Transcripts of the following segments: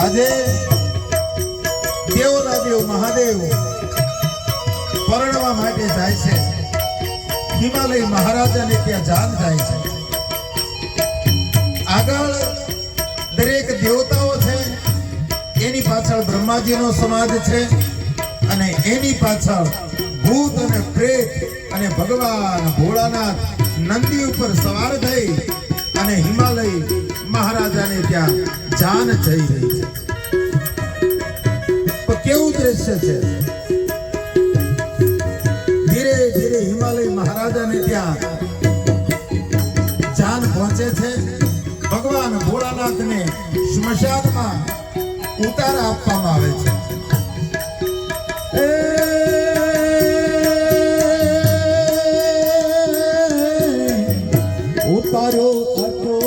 આજે માટે હિમાલય મહારાજાને ત્યાં જાન થાય છે. આગળ દરેક દેવતાઓ છે, એની પાછળ બ્રહ્માજીનો સમાજ છે અને એની પાછળ ભૂત અને પ્રેત અને ભગવાન ભોળાનાથ નંદી ઉપર સવાર થઈ અને હિમાલય મહારાજાને ત્યાં જાન જઈ રહી છે. કેવું દ્રશ્ય છે? ધીરે ધીરે હિમાલય મહારાજાને ત્યાં જાન પહોંચે છે, ભગવાન ભોળાનાથને સ્મશાનમાં ઉતારા આપવામાં આવે છે. ઉતારો હતો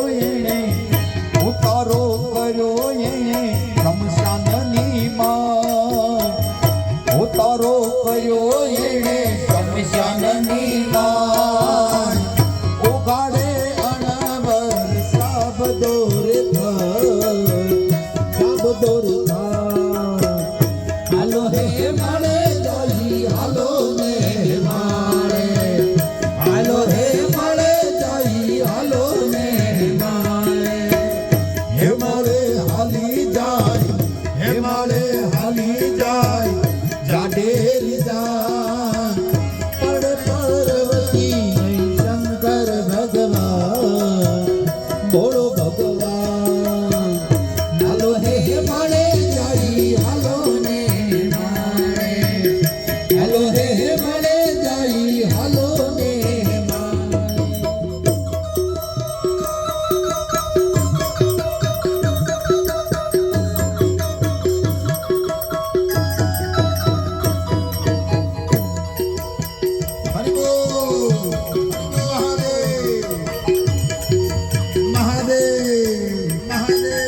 ઉગાડે અણવર સાબ আলো হে মার Hare